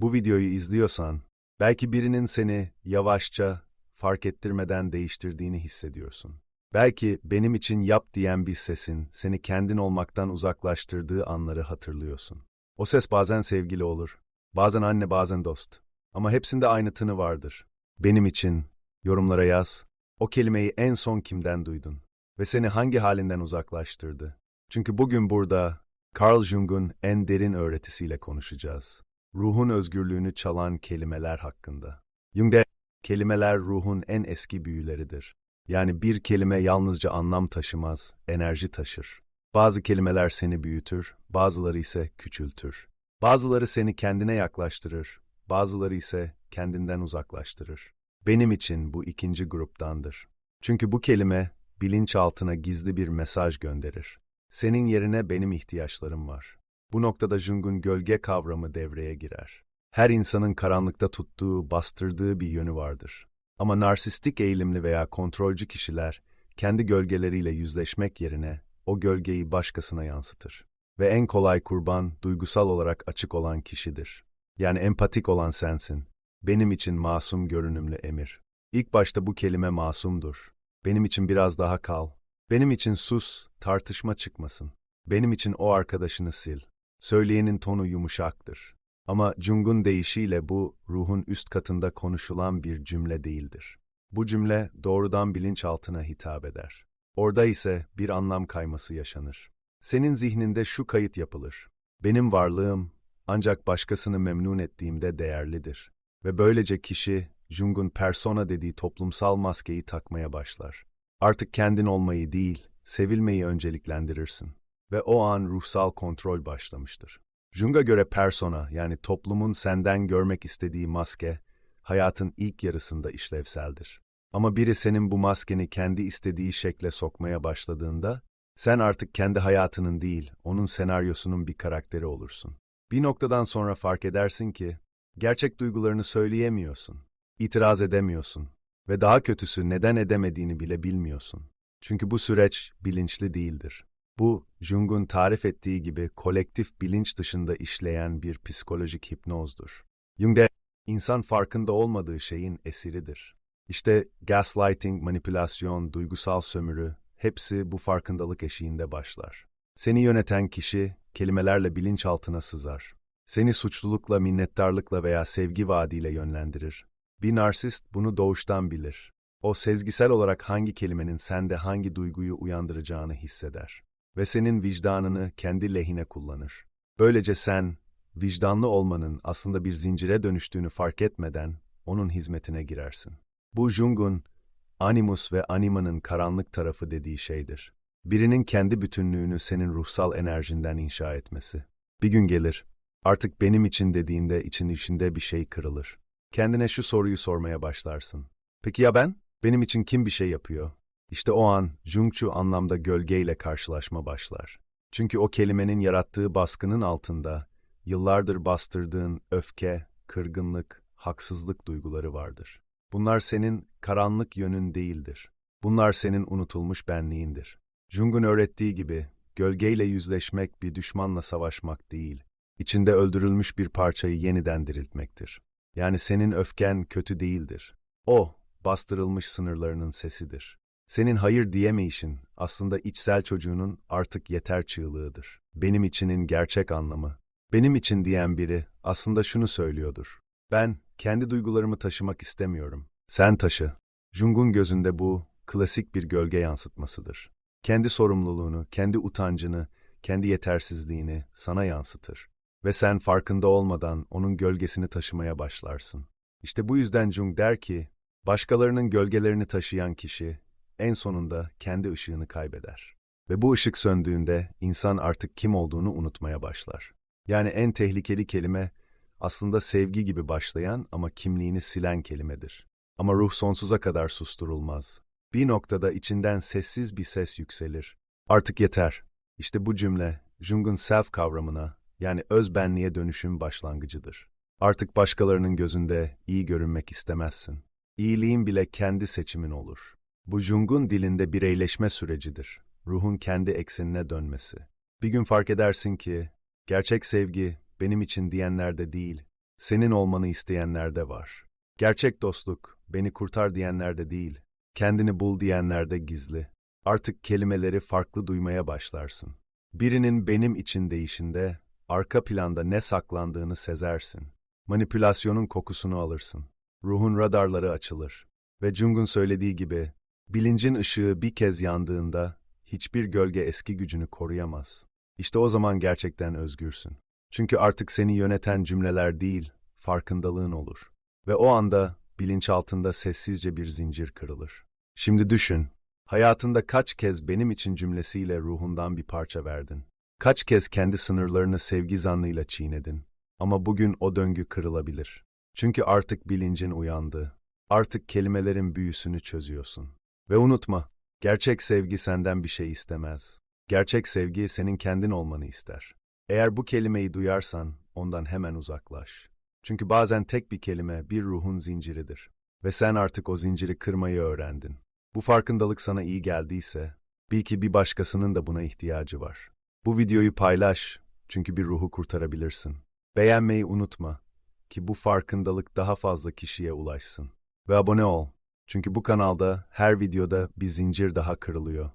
bu videoyu izliyorsan, belki birinin seni yavaşça, fark ettirmeden değiştirdiğini hissediyorsun. Belki benim için yap diyen bir sesin seni kendin olmaktan uzaklaştırdığı anları hatırlıyorsun. O ses bazen sevgili olur, bazen anne bazen dost. Ama hepsinde aynı tını vardır. Benim için, yorumlara yaz, o kelimeyi en son kimden duydun? Ve seni hangi halinden uzaklaştırdı? Çünkü bugün burada Carl Jung'un en derin öğretisiyle konuşacağız. Ruhun özgürlüğünü çalan kelimeler hakkında. Jung'de kelimeler ruhun en eski büyüleridir. Yani bir kelime yalnızca anlam taşımaz, enerji taşır. Bazı kelimeler seni büyütür, bazıları ise küçültür. Bazıları seni kendine yaklaştırır, bazıları ise kendinden uzaklaştırır. Benim için bu ikinci gruptandır. Çünkü bu kelime bilinçaltına gizli bir mesaj gönderir. Senin yerine benim ihtiyaçlarım var. Bu noktada Jung'un gölge kavramı devreye girer. Her insanın karanlıkta tuttuğu, bastırdığı bir yönü vardır. Ama narsistik eğilimli veya kontrolcü kişiler kendi gölgeleriyle yüzleşmek yerine o gölgeyi başkasına yansıtır. Ve en kolay kurban duygusal olarak açık olan kişidir. Yani empatik olan sensin. Benim için masum görünümlü emir. İlk başta bu kelime masumdur. Benim için biraz daha kal. Benim için sus, tartışma çıkmasın. Benim için o arkadaşını sil. Söyleyenin tonu yumuşaktır. Ama Jung'un deyişiyle bu, ruhun üst katında konuşulan bir cümle değildir. Bu cümle doğrudan bilinçaltına hitap eder. Orada ise bir anlam kayması yaşanır. Senin zihninde şu kayıt yapılır. Benim varlığım ancak başkasını memnun ettiğimde değerlidir. Ve böylece kişi, Jung'un persona dediği toplumsal maskeyi takmaya başlar. Artık kendin olmayı değil, sevilmeyi önceliklendirirsin. Ve o an ruhsal kontrol başlamıştır. Jung'a göre persona, yani toplumun senden görmek istediği maske, hayatın ilk yarısında işlevseldir. Ama biri senin bu maskeni kendi istediği şekle sokmaya başladığında, sen artık kendi hayatının değil, onun senaryosunun bir karakteri olursun. Bir noktadan sonra fark edersin ki, gerçek duygularını söyleyemiyorsun, itiraz edemiyorsun ve daha kötüsü neden edemediğini bile bilmiyorsun. Çünkü bu süreç bilinçli değildir. Bu, Jung'un tarif ettiği gibi kolektif bilinç dışında işleyen bir psikolojik hipnozdur. Jung'de, insan farkında olmadığı şeyin esiridir. İşte gaslighting, manipülasyon, duygusal sömürü, hepsi bu farkındalık eşiğinde başlar. Seni yöneten kişi, kelimelerle bilinçaltına sızar. Seni suçlulukla, minnettarlıkla veya sevgi vaadiyle yönlendirir. Bir narsist bunu doğuştan bilir. O sezgisel olarak hangi kelimenin sende hangi duyguyu uyandıracağını hisseder. Ve senin vicdanını kendi lehine kullanır. Böylece sen, vicdanlı olmanın aslında bir zincire dönüştüğünü fark etmeden onun hizmetine girersin. Bu Jung'un animus ve animanın karanlık tarafı dediği şeydir. Birinin kendi bütünlüğünü senin ruhsal enerjinden inşa etmesi. Bir gün gelir, artık benim için dediğinde için içinde bir şey kırılır. Kendine şu soruyu sormaya başlarsın. Peki ya ben? Benim için kim bir şey yapıyor? İşte o an Jungçu anlamda gölgeyle karşılaşma başlar. Çünkü o kelimenin yarattığı baskının altında yıllardır bastırdığın öfke, kırgınlık, haksızlık duyguları vardır. Bunlar senin karanlık yönün değildir. Bunlar senin unutulmuş benliğindir. Jung'un öğrettiği gibi gölgeyle yüzleşmek bir düşmanla savaşmak değil, içinde öldürülmüş bir parçayı yeniden diriltmektir. Yani senin öfken kötü değildir. O, bastırılmış sınırlarının sesidir. Senin hayır diyemeyişin aslında içsel çocuğunun artık yeter çığlığıdır. Benim içinin gerçek anlamı. Benim için diyen biri aslında şunu söylüyordur. Ben kendi duygularımı taşımak istemiyorum. Sen taşı. Jung'un gözünde bu klasik bir gölge yansıtmasıdır. Kendi sorumluluğunu, kendi utancını, kendi yetersizliğini sana yansıtır. Ve sen farkında olmadan onun gölgesini taşımaya başlarsın. İşte bu yüzden Jung der ki, başkalarının gölgelerini taşıyan kişi en sonunda kendi ışığını kaybeder. Ve bu ışık söndüğünde insan artık kim olduğunu unutmaya başlar. Yani en tehlikeli kelime aslında sevgi gibi başlayan ama kimliğini silen kelimedir. Ama ruh sonsuza kadar susturulmaz. Bir noktada içinden sessiz bir ses yükselir. Artık yeter. İşte bu cümle Jung'un self kavramına yani öz benliğe dönüşüm başlangıcıdır. Artık başkalarının gözünde iyi görünmek istemezsin. İyiliğin bile kendi seçimin olur. Bu Jung'un dilinde bireyleşme sürecidir. Ruhun kendi eksenine dönmesi. Bir gün fark edersin ki gerçek sevgi benim için diyenlerde değil, Senin olmanı isteyenler de var. Gerçek dostluk, beni kurtar diyenlerde değil, kendini bul diyenlerde gizli. Artık kelimeleri farklı duymaya başlarsın. Birinin benim için değişinde, arka planda ne saklandığını sezersin. Manipülasyonun kokusunu alırsın. Ruhun radarları açılır. Ve Jung'un söylediği gibi, bilincin ışığı bir kez yandığında, hiçbir gölge eski gücünü koruyamaz. İşte o zaman gerçekten özgürsün. Çünkü artık seni yöneten cümleler değil, farkındalığın olur. Ve o anda bilinçaltında sessizce bir zincir kırılır. Şimdi düşün, hayatında kaç kez benim için cümlesiyle ruhundan bir parça verdin? Kaç kez kendi sınırlarını sevgi zannıyla çiğnedin? Ama bugün o döngü kırılabilir. Çünkü artık bilincin uyandı. Artık kelimelerin büyüsünü çözüyorsun. Ve unutma, gerçek sevgi senden bir şey istemez. Gerçek sevgi senin kendin olmanı ister. Eğer bu kelimeyi duyarsan ondan hemen uzaklaş. Çünkü bazen tek bir kelime bir ruhun zinciridir. Ve sen artık o zinciri kırmayı öğrendin. Bu farkındalık sana iyi geldiyse, bil ki bir başkasının da buna ihtiyacı var. Bu videoyu paylaş, çünkü bir ruhu kurtarabilirsin. Beğenmeyi unutma, ki bu farkındalık daha fazla kişiye ulaşsın. Ve abone ol, çünkü bu kanalda her videoda bir zincir daha kırılıyor.